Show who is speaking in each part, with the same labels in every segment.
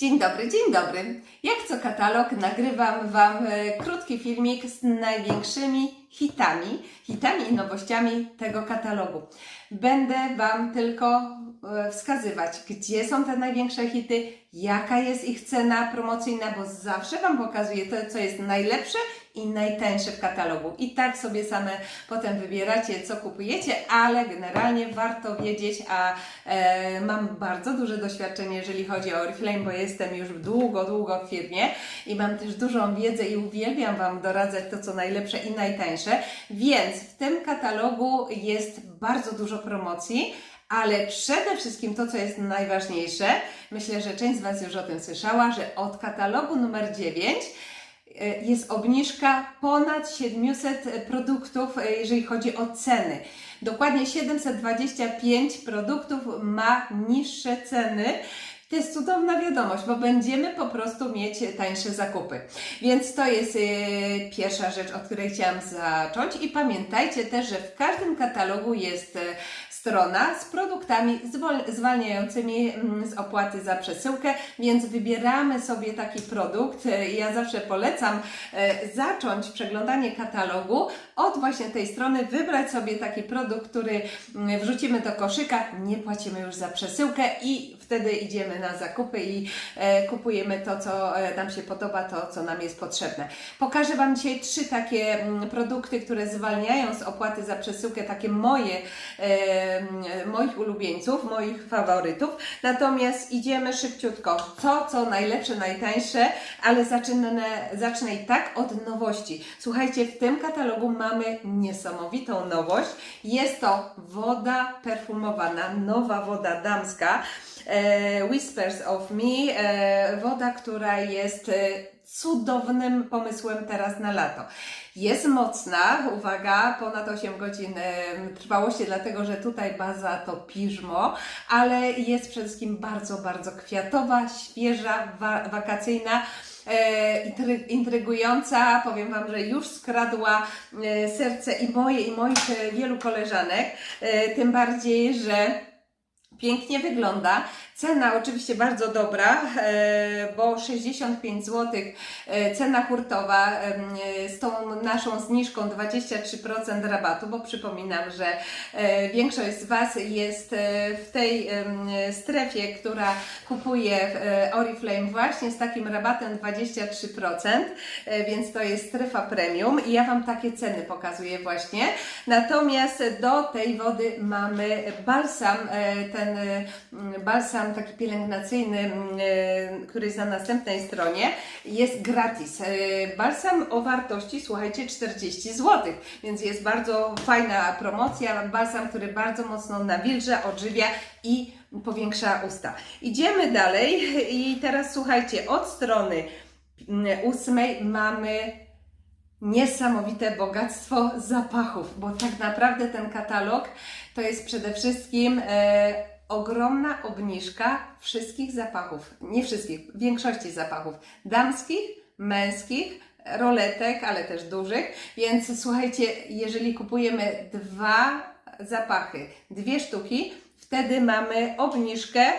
Speaker 1: Dzień dobry, dzień dobry. Jak co katalog nagrywam Wam e, krótki filmik z największymi hitami, hitami i nowościami tego katalogu. Będę Wam tylko e, wskazywać, gdzie są te największe hity, jaka jest ich cena promocyjna, bo zawsze Wam pokazuję to, co jest najlepsze i najtańsze w katalogu. I tak sobie same potem wybieracie, co kupujecie, ale generalnie warto wiedzieć, a e, mam bardzo duże doświadczenie, jeżeli chodzi o Oriflame, bo jestem już długo, długo w firmie i mam też dużą wiedzę i uwielbiam Wam doradzać to, co najlepsze i najtańsze, więc w tym katalogu jest bardzo dużo promocji, ale przede wszystkim to, co jest najważniejsze, myślę, że część z Was już o tym słyszała, że od katalogu numer 9 e, jest obniżka ponad 700 produktów, e, jeżeli chodzi o ceny. Dokładnie 725 produktów ma niższe ceny. To jest cudowna wiadomość, bo będziemy po prostu mieć tańsze zakupy. Więc to jest e, pierwsza rzecz, od której chciałam zacząć. I pamiętajcie też, że w każdym katalogu jest e, strona z produktami zwalniającymi mm, z opłaty za przesyłkę, więc wybieramy sobie taki produkt. E, Ja zawsze polecam zacząć przeglądanie katalogu od właśnie tej strony, wybrać sobie taki produkt, który mm, wrzucimy do koszyka, nie płacimy już za przesyłkę i wtedy idziemy na zakupy i e, kupujemy to, co e, nam się podoba, to, co nam jest potrzebne. Pokażę Wam dzisiaj trzy takie mm, produkty, które zwalniają z opłaty za przesyłkę, takie moje, e, moich ulubieńców, moich faworytów. Natomiast idziemy szybciutko. To, co najlepsze, najtańsze, ale zacznę, zacznę i tak od nowości. Słuchajcie, w tym katalogu mamy niesamowitą nowość. Jest to woda perfumowana, nowa woda damska. E, Whispers of Me, e, woda, która jest e, cudownym pomysłem teraz na lato. Jest mocna, uwaga, ponad 8 godzin trwałości, dlatego że tutaj baza to piżmo, ale jest przede wszystkim bardzo, bardzo kwiatowa, świeża, wa- wakacyjna. Intry- intrygująca, powiem Wam, że już skradła serce i moje, i moich wielu koleżanek, tym bardziej, że pięknie wygląda. Cena oczywiście bardzo dobra, e, bo 65 zł, e, cena hurtowa e, z tą naszą zniżką 23% rabatu, bo przypominam, że większość z Was jest w tej strefie, która kupuje Oriflame właśnie z takim rabatem 23%, e, więc to jest strefa premium i ja Wam takie ceny pokazuję właśnie. Natomiast do tej wody mamy balsam, ten mm, taki pielęgnacyjny, mm, e, który jest na następnej stronie, jest gratis. E, Balsam o wartości, słuchajcie, 40 zł, więc jest bardzo fajna promocja. Balsam, który bardzo mocno nawilża, odżywia i powiększa usta. Idziemy dalej i teraz słuchajcie, od strony mm, ósmej mamy niesamowite bogactwo zapachów, bo tak naprawdę ten katalog to jest przede wszystkim e, ogromna obniżka wszystkich zapachów, nie wszystkich, większości zapachów damskich, męskich, roletek, ale też dużych, więc słuchajcie, jeżeli kupujemy dwa zapachy, dwie sztuki, wtedy mamy obniżkę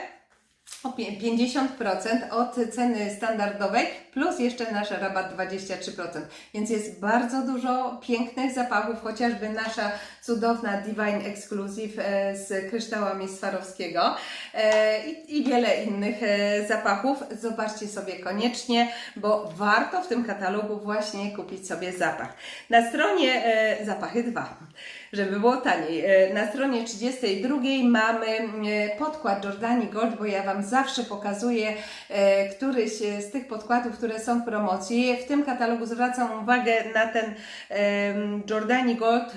Speaker 1: o pie- 50% od ceny standardowej, plus jeszcze nasz rabat 23%. Więc jest bardzo dużo pięknych zapachów, chociażby nasza cudowna Divine Exclusive e, z kryształami Swarowskiego e, i, i wiele innych e, zapachów. Zobaczcie sobie koniecznie, bo warto w tym katalogu właśnie kupić sobie zapach. Na stronie zapachy 2 żeby było taniej. E, Na stronie 32 mamy e, podkład Jordani Gold, bo ja Wam zawsze pokazuję e, któryś z tych podkładów, które są w promocji. W tym katalogu zwracam uwagę na ten Jordani Gold.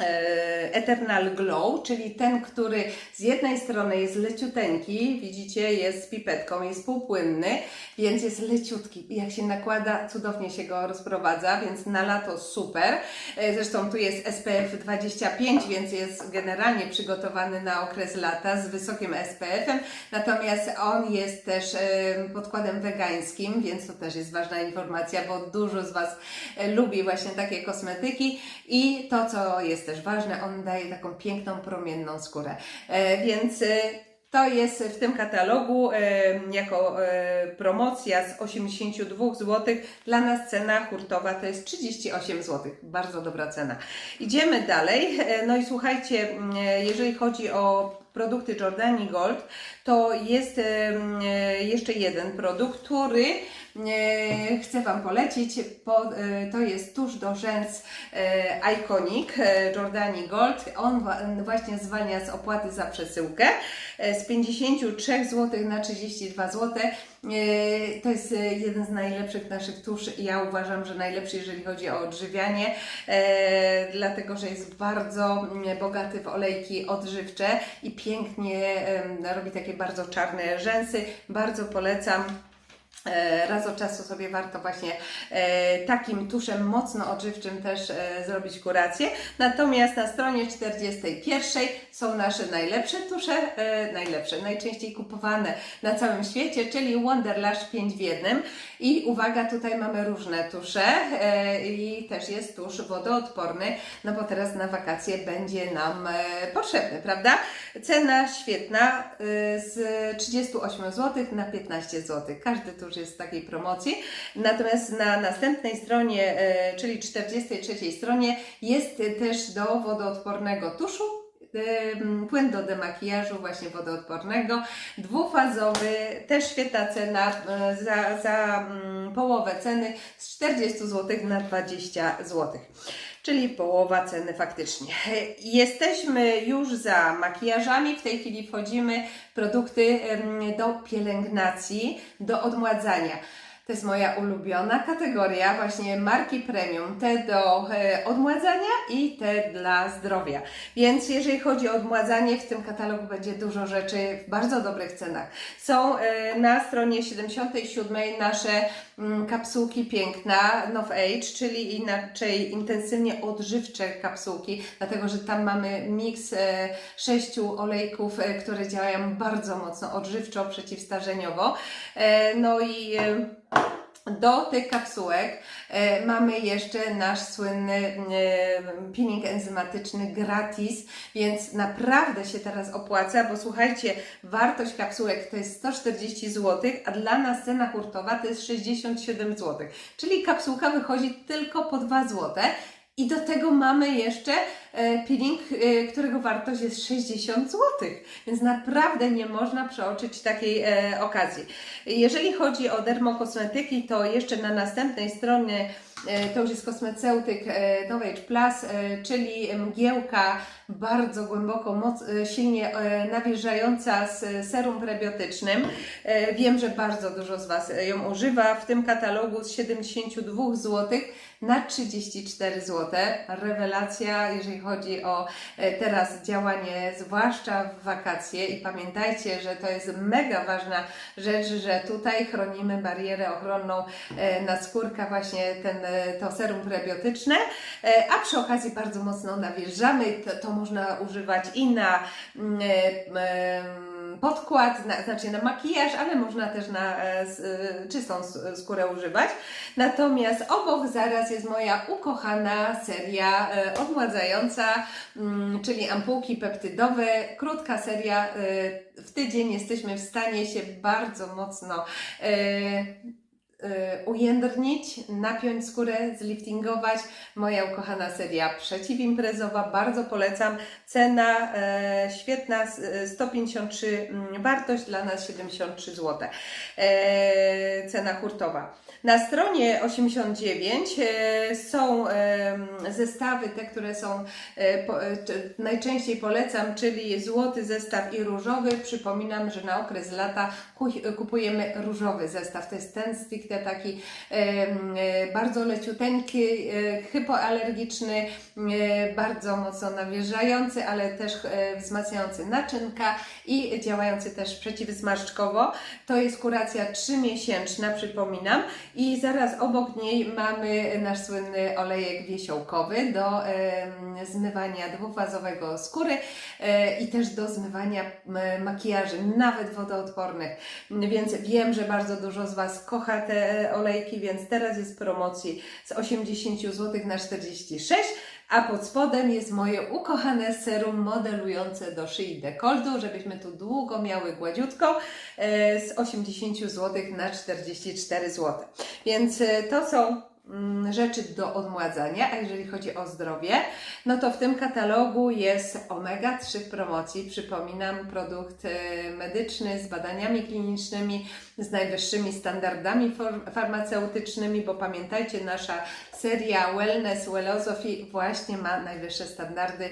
Speaker 1: E, Eternal Glow, czyli ten, który z jednej strony jest leciuteńki, widzicie, jest z pipetką, jest półpłynny, więc jest leciutki. Jak się nakłada, cudownie się go rozprowadza, więc na lato super. E, Zresztą tu jest SPF 25, więc jest generalnie przygotowany na okres lata z wysokim SPF-em, natomiast on jest też e, podkładem wegańskim, więc to też jest ważna informacja, bo dużo z Was lubi właśnie takie kosmetyki i to, co jest też ważne, on daje taką piękną, promienną skórę. E, Więc e, To jest w tym katalogu e, jako promocja z 82 zł. Dla nas cena hurtowa to jest 38 zł. Bardzo dobra cena. Idziemy dalej. No i słuchajcie, jeżeli chodzi o produkty Jordani Gold, to jest e, jeszcze jeden produkt, który chcę Wam polecić. Po, e, to jest tusz do rzęs e, Iconic Jordani Gold. On właśnie zwalnia z opłaty za przesyłkę z 53 zł na 32 zł. E, To jest e, jeden z najlepszych naszych tusz. Ja uważam, że najlepszy, jeżeli chodzi o odżywianie, e, dlatego że jest bardzo mm, bogaty w olejki odżywcze i pięknie robi takie bardzo czarne rzęsy. Bardzo polecam. Raz od czasu sobie warto właśnie takim tuszem mocno odżywczym też zrobić kurację. Natomiast na stronie 41 są nasze najlepsze tusze, e, najlepsze, najczęściej kupowane na całym świecie, czyli Wonderlash 5 w jednym. I uwaga, tutaj mamy różne tusze e, i też jest tusz wodoodporny, no bo teraz na wakacje będzie nam e, potrzebny, prawda? Cena świetna, e, z 38 zł na 15 zł. Każdy tusz jest w takiej promocji. Natomiast na następnej stronie, e, czyli 43 stronie, jest też do wodoodpornego tuszu płyn do demakijażu właśnie wodoodpornego, dwufazowy, też świetna cena za, za połowę ceny z 40 zł na 20 zł. Czyli połowa ceny faktycznie. Jesteśmy już za makijażami. W tej chwili wchodzimy produkty do pielęgnacji, do odmładzania. To jest moja ulubiona kategoria, właśnie marki premium, te do e, odmładzania i te dla zdrowia. Więc jeżeli chodzi o odmładzanie, w tym katalogu będzie dużo rzeczy w bardzo dobrych cenach. Są e, na stronie 77 nasze mm, kapsułki piękna Nov Age, czyli inaczej intensywnie odżywcze kapsułki, dlatego że tam mamy miks e, sześciu olejków, które działają bardzo mocno odżywczo, przeciwstarzeniowo. No i do tych kapsułek e, mamy jeszcze nasz słynny e, peeling enzymatyczny gratis, więc naprawdę się teraz opłaca, bo słuchajcie, wartość kapsułek to jest 140 zł, a dla nas cena hurtowa to jest 67 zł. Czyli kapsułka wychodzi tylko po 2 zł. I do tego mamy jeszcze e, peeling, e, którego wartość jest 60 zł. Więc naprawdę nie można przeoczyć takiej e, okazji. Jeżeli chodzi o dermokosmetyki, to jeszcze na następnej stronie to już jest kosmeceutyk e, Novage Plus, e, czyli mgiełka bardzo głęboko, moc, e, silnie e, nawilżająca z serum prebiotycznym. E, Wiem, że bardzo dużo z Was ją używa. W tym katalogu z 72 zł na 34 zł. Rewelacja, jeżeli chodzi o e, teraz działanie, zwłaszcza w wakacje. I pamiętajcie, że to jest mega ważna rzecz, że tutaj chronimy barierę ochronną e, na skórka, właśnie ten, e, to serum prebiotyczne, e, a przy okazji bardzo mocno nawilżamy. To, to można używać i na mm, e, podkład, na, znaczy na makijaż, ale można też na e, e, czystą skórę używać. Natomiast obok zaraz jest moja ukochana seria e, odmładzająca, mm, czyli ampułki peptydowe. Krótka seria. e, W tydzień jesteśmy w stanie się bardzo mocno e, e, ujędrnić, napiąć skórę, zliftingować. Moja ukochana seria przeciwimprezowa, bardzo polecam. Cena e, świetna, s- e, 153 mm, wartość, dla nas 73 zł. E, cena hurtowa. Na stronie 89 e, są em, zestawy, te, które są e, po, e, najczęściej polecam, czyli złoty zestaw i różowy. Przypominam, że na okres lata ku- kupujemy różowy zestaw. To jest ten stricte taki e, bardzo leciuteńki, e, hypoalergiczny, e, bardzo mocno nawilżający, ale też wzmacniający naczynka i działający też przeciwzmarszczkowo. To jest kuracja 3-miesięczna, przypominam. I zaraz obok niej mamy nasz słynny olejek wiesiołkowy do zmywania dwufazowego skóry i też do zmywania makijaży, nawet wodoodpornych. Więc wiem, że bardzo dużo z Was kocha te olejki, więc teraz jest promocji z 80 zł na 46 a pod spodem jest moje ukochane serum modelujące do szyi dekoltu, żebyśmy tu długo miały gładziutko e, z 80 zł na 44 zł. Więc e, to są rzeczy do odmładzania, a jeżeli chodzi o zdrowie, no to w tym katalogu jest omega-3 w promocji. Przypominam, produkt e, medyczny z badaniami klinicznymi, z najwyższymi standardami farmaceutycznymi, bo pamiętajcie, nasza seria Wellness, Wellosophy właśnie ma najwyższe standardy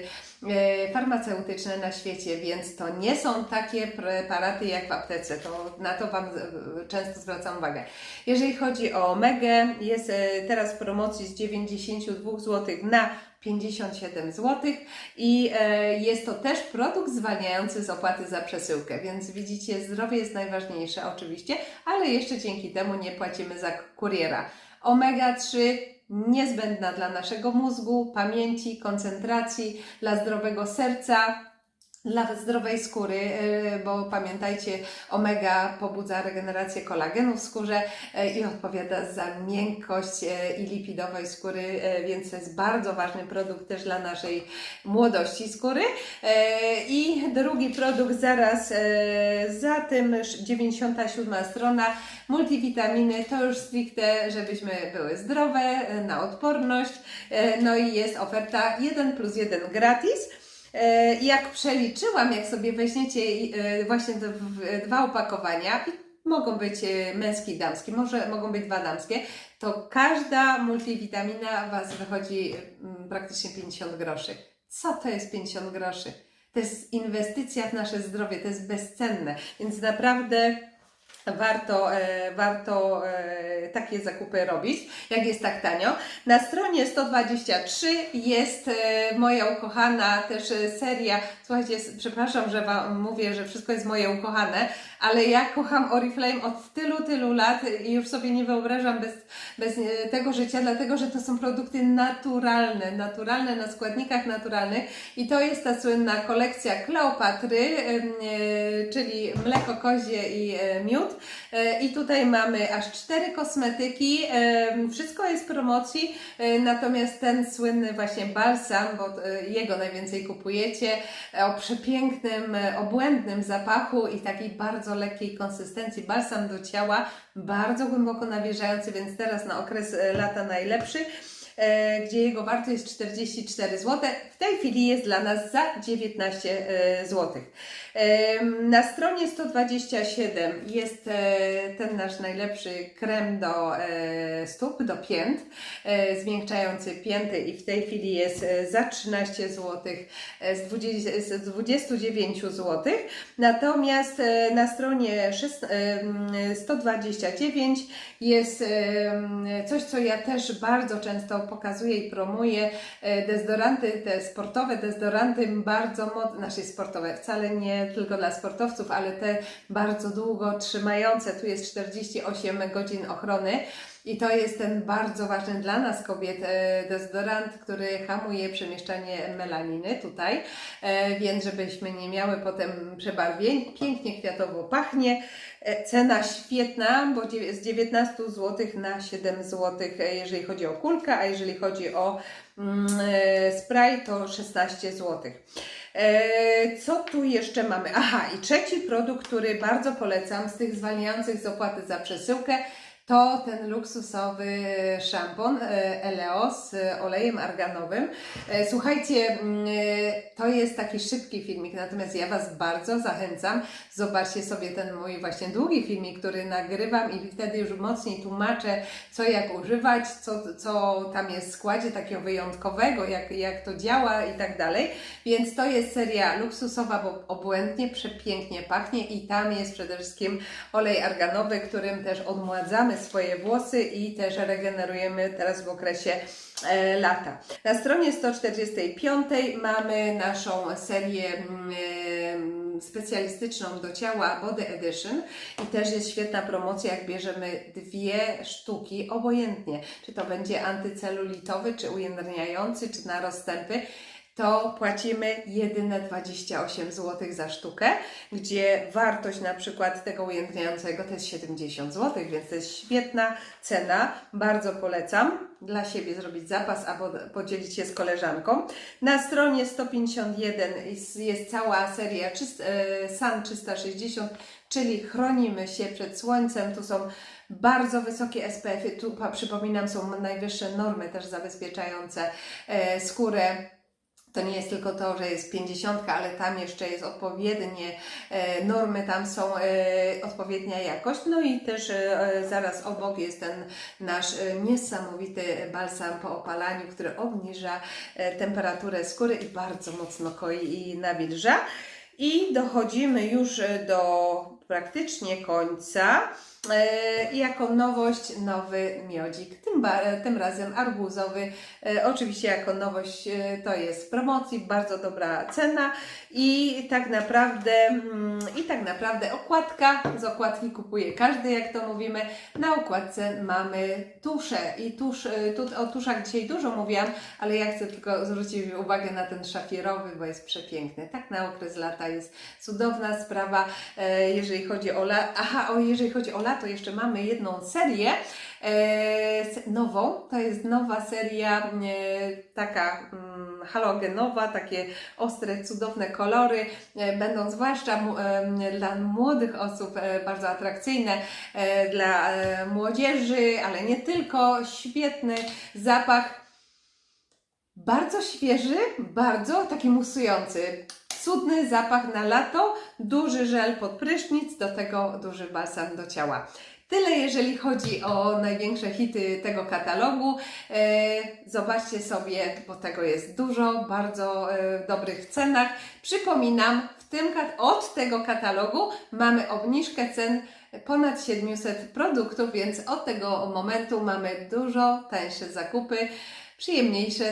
Speaker 1: e, farmaceutyczne na świecie, więc to nie są takie preparaty jak w aptece. To, na to Wam e, często zwracam uwagę. Jeżeli chodzi o omegę, jest e, teraz w promocji z 92 zł na 57 zł i jest to też produkt zwalniający z opłaty za przesyłkę, więc widzicie, zdrowie jest najważniejsze oczywiście, ale jeszcze dzięki temu nie płacimy za kuriera. Omega 3 niezbędna dla naszego mózgu, pamięci, koncentracji, dla zdrowego serca, dla zdrowej skóry, yy, bo pamiętajcie, omega pobudza regenerację kolagenu w skórze yy, i odpowiada za miękkość yy, i lipidowej skóry, więc to jest bardzo ważny produkt też dla naszej młodości skóry. I drugi produkt zaraz za tym, sz- 97 strona, multivitaminy, to już stricte, żebyśmy były zdrowe, na odporność, no i jest oferta 1 plus 1 gratis. E, Jak przeliczyłam, jak sobie weźmiecie e, właśnie dwa opakowania, mogą być e, męskie i damskie, może mogą być dwa damskie, to każda multivitamina Was wychodzi mm, praktycznie 50 groszy. Co to jest 50 groszy? To jest inwestycja w nasze zdrowie, to jest bezcenne, więc naprawdę warto, e, warto e, takie zakupy robić, jak jest tak tanio. Na stronie 123 jest e, moja ukochana też seria. Słuchajcie, przepraszam, że Wam mówię, że wszystko jest moje ukochane, ale ja kocham Oriflame od tylu, tylu lat i już sobie nie wyobrażam bez, bez e, tego życia, dlatego że to są produkty naturalne, naturalne na składnikach naturalnych i to jest ta słynna kolekcja Kleopatry, e, czyli mleko kozie i e, miód. I tutaj mamy aż cztery kosmetyki. Wszystko jest w promocji, natomiast ten słynny właśnie balsam, bo jego najwięcej kupujecie, o przepięknym, obłędnym zapachu i takiej bardzo lekkiej konsystencji. Balsam do ciała, bardzo głęboko nawilżający, więc teraz na okres e, lata najlepszy gdzie jego wartość jest 44 zł. W tej chwili jest dla nas za 19 zł. Na stronie 127 jest e, ten nasz najlepszy krem do e, stóp, do pięt, e, zmiękczający pięty i w tej chwili jest e, za 13 zł z 20 z 29 zł. Natomiast e, na stronie szes- em, 129 jest coś, co ja też bardzo często pokazuję i promuję. E, Dezodoranty, te sportowe dezodoranty, bardzo modne, znaczy sportowe, wcale nie tylko dla sportowców, ale te bardzo długo trzymające. Tu jest 48 godzin ochrony. I to jest ten bardzo ważny dla nas kobiet e, dezodorant, który hamuje przemieszczanie melaniny tutaj, e, więc żebyśmy nie miały potem przebarwień. Pięknie kwiatowo pachnie. E, Cena świetna, bo z 19 zł na 7 zł, jeżeli chodzi o kulkę, a jeżeli chodzi o mm, spray, to 16 zł. Co tu jeszcze mamy? Aha, i trzeci produkt, który bardzo polecam z tych zwalniających z opłaty za przesyłkę, to ten luksusowy szampon e, Eleo z olejem arganowym. E, Słuchajcie, mm, e, to jest taki szybki filmik, natomiast ja Was bardzo zachęcam. Zobaczcie sobie ten mój właśnie długi filmik, który nagrywam i wtedy już mocniej tłumaczę, co jak używać, co, co tam jest w składzie takiego wyjątkowego, jak, jak to działa i tak dalej. Więc to jest seria luksusowa, bo obłędnie, przepięknie pachnie i tam jest przede wszystkim olej arganowy, którym też odmładzamy swoje włosy i też regenerujemy teraz w okresie e, lata. Na stronie 145 mamy naszą serię mm, em, specjalistyczną do ciała Body Edition i też jest świetna promocja, jak bierzemy dwie sztuki, obojętnie, czy to będzie antycelulitowy, czy ujędrniający, czy na rozstępy, to płacimy jedyne 28 zł za sztukę, gdzie wartość na przykład tego ujędrniającego to jest 70 zł, więc to jest świetna cena, bardzo polecam. dla siebie zrobić zapas albo podzielić się z koleżanką. Na stronie 151 jest, jest cała seria czyst, e, SAN 360, czyli chronimy się przed słońcem. Tu są bardzo wysokie SPF-y. Tu pa- przypominam, są najwyższe normy też zabezpieczające e, skórę. To nie jest tylko to, że jest 50, ale tam jeszcze jest odpowiednie e, normy, tam są e, odpowiednia jakość. No i też e, zaraz obok jest ten nasz niesamowity balsam po opalaniu, który obniża temperaturę skóry i bardzo mocno koi i nawilża. I dochodzimy już do praktycznie końca. E, I jako nowość nowy miodzik, tym, tym razem arbuzowy. E, Oczywiście jako nowość e, to jest w promocji, bardzo dobra cena i tak naprawdę mm, i tak naprawdę okładka, z okładki kupuje każdy, jak to mówimy. Na okładce mamy tusze i tusz, tu, o tuszach dzisiaj dużo mówiłam, ale ja chcę tylko zwrócić uwagę na ten szafierowy, bo jest przepiękny. Tak na okres lata jest cudowna sprawa, jeżeli chodzi o la... Aha, o, jeżeli chodzi o lato, jeszcze mamy jedną serię e, nową. To jest nowa seria e, taka mm, halogenowa, takie ostre, cudowne kolory. E, będą zwłaszcza dla młodych osób bardzo atrakcyjne, dla młodzieży, ale nie tylko. Świetny zapach. Bardzo świeży, bardzo taki musujący. Cudny zapach na lato, duży żel pod prysznic, do tego duży balsam do ciała. Tyle jeżeli chodzi o największe hity tego katalogu. E, zobaczcie sobie, bo tego jest dużo, bardzo e, dobrych cenach. Przypominam, w tym od tego katalogu mamy obniżkę cen ponad 700 produktów, więc od tego momentu mamy dużo tańsze zakupy, przyjemniejsze